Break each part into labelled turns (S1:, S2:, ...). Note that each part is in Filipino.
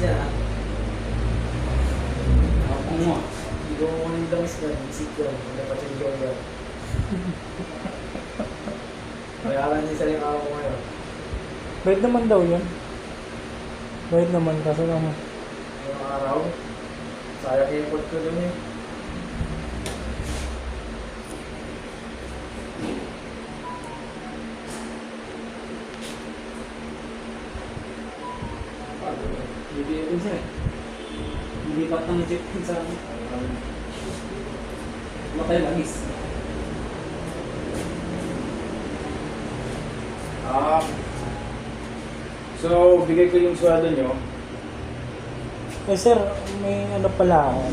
S1: Hindi ako niya
S2: mo.
S1: Hindi ko kumuha ng langis niya. Isip ko. Siya yung yan. Kaya lang din sa rin ako ko ngayon.
S3: Bayad naman daw yun. Bayad naman kasi lang.
S1: Yung araw. Sayang yung ko dun eh.
S2: Hindi pa tang check sa akin. Matay langis.
S4: Ah. So, bigay ko yung sweldo nyo.
S3: Eh sir, may ano pala ako.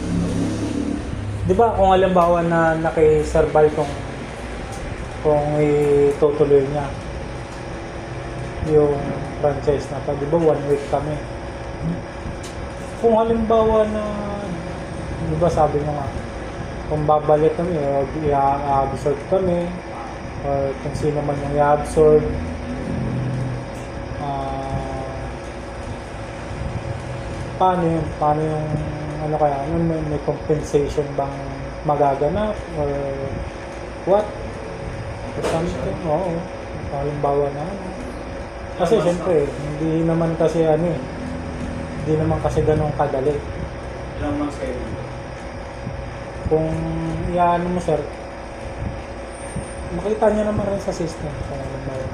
S3: Di ba kung halimbawa na naki-serval kung kung itutuloy niya yung franchise na to, di ba one week kami. Kung halimbawa na, di ba sabi mo nga, kung babalik kami, o i-absorb kami, or kung sino man yung i-absorb, ah, paano yun? Paano yung ano kaya? Ano, may, may compensation bang magaganap or what? Or something? Oo. Halimbawa na ano. Kasi siyempre, hindi naman kasi ano eh. Hindi naman kasi ganun kadali.
S4: Ilang months kayo dito?
S3: Kung iyaano mo sir, makita niyo naman rin sa system. Kung halimbawa.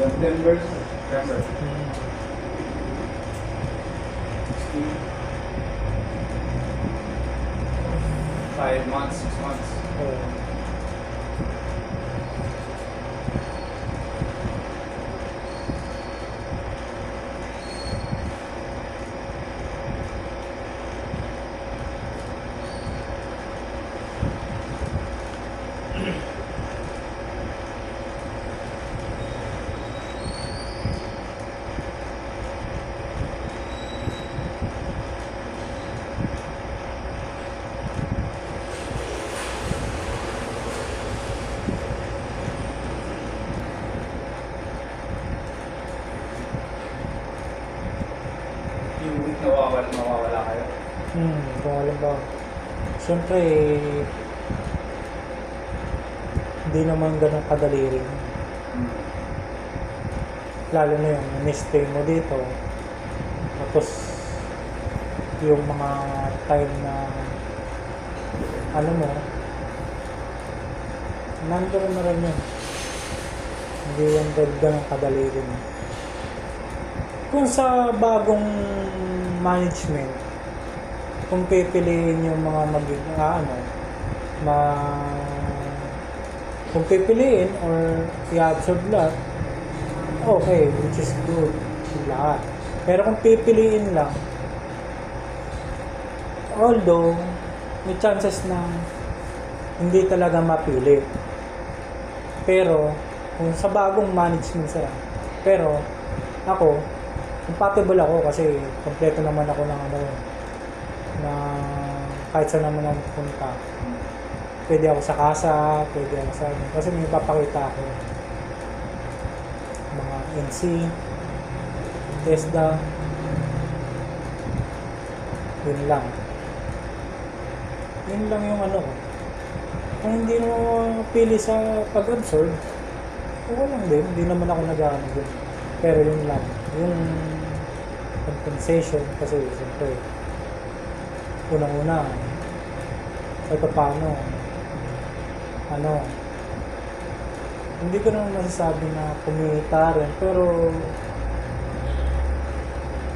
S2: November,
S4: November.
S3: Hmm.
S4: Five months, six months.
S3: Oo.
S4: Yung week nawawala, mawawala kayo.
S3: Hmm, kung halimbawa. Siyempre, hindi naman ganun kadali rin.
S4: Hmm.
S3: Lalo na yung in-stay mo dito. Tapos, yung mga time na ano mo, nandun na rin yun. Hindi yung ganun kadali rin. Kung sa bagong management, kung pipiliin yung mga magig ah, ano, ma kung pipiliin or i-absorb lahat, okay, which is good, lahat. Pero kung pipiliin lang, although, may chances na hindi talaga mapili. Pero, kung sa bagong management sila, pero, ako, compatible ako kasi kompleto naman ako ng ano, na kahit saan naman ako pupunta. Pwede ako sa kasa, pwede ako sa ano, kasi may papakita ako. Mga NC, TESDA, yun lang. Yun lang yung ano ko. Kung hindi mo pili sa pag-absorb, okay lang din. Hindi naman ako nag-ano din. Pero yun lang. Yung compensation kasi siyempre unang-una kahit pa paano ano hindi ko naman masasabi na kumita rin pero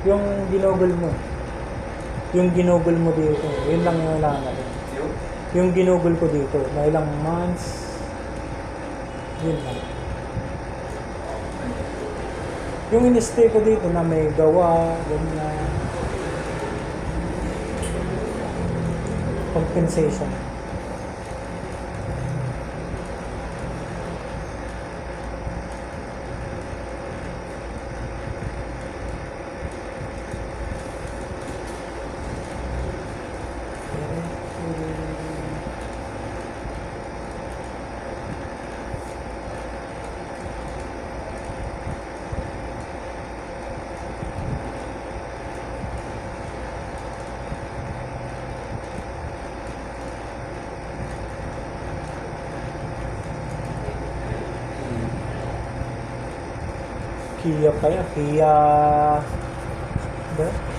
S3: yung ginugol mo yung ginugol mo dito yun lang yung nahanap ko.
S4: Yung?
S3: yung ginugol ko dito na ilang months yun lang yung in-stay ko dito na may gawa ganyan compensation Kia pa yan. Kia... Ba?